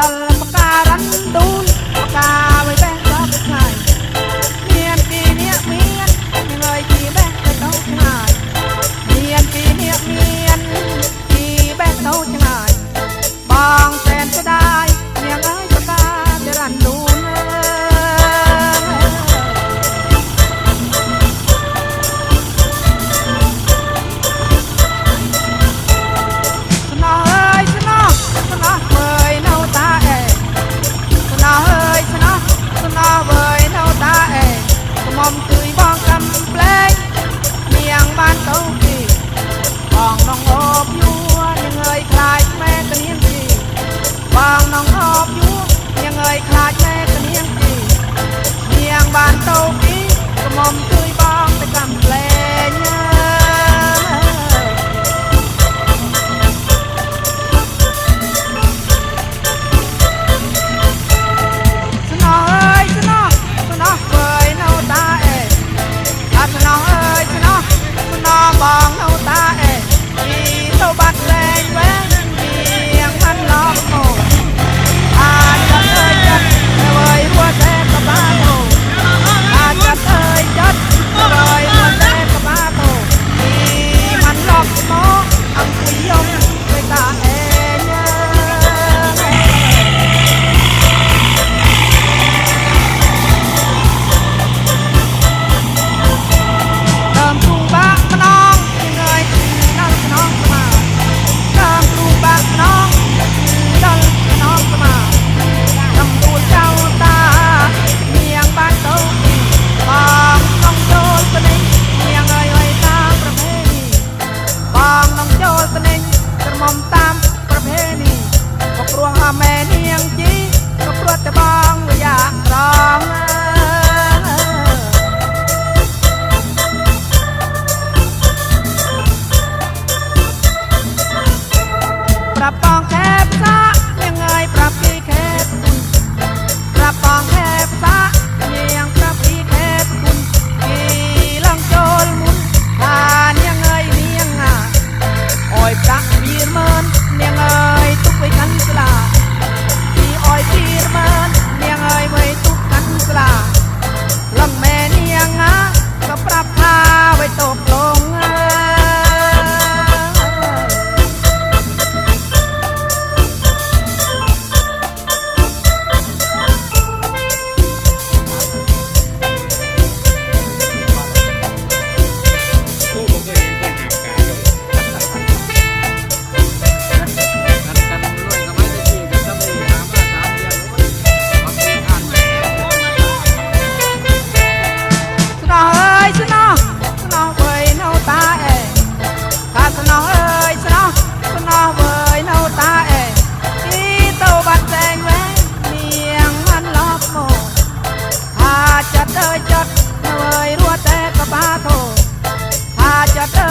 ตลปากาดันดูนปากาไว้แบงก็ไปขายเมียนปีเนียเมียนไม่เลยกี่แบงก็ต้องขายเมียนปีเนี้ยเมียนกี่แบก็ต้องขาบางแสนก็ได้ come on ยจัดเอ่ยรัวแต่กระบาโทถ้าจะเด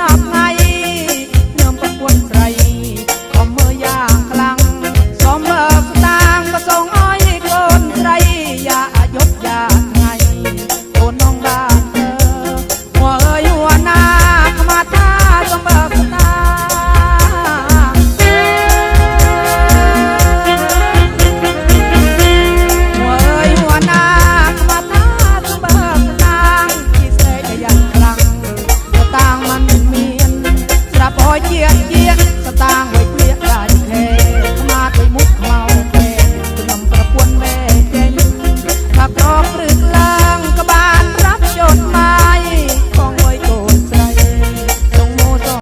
นับมา хотіла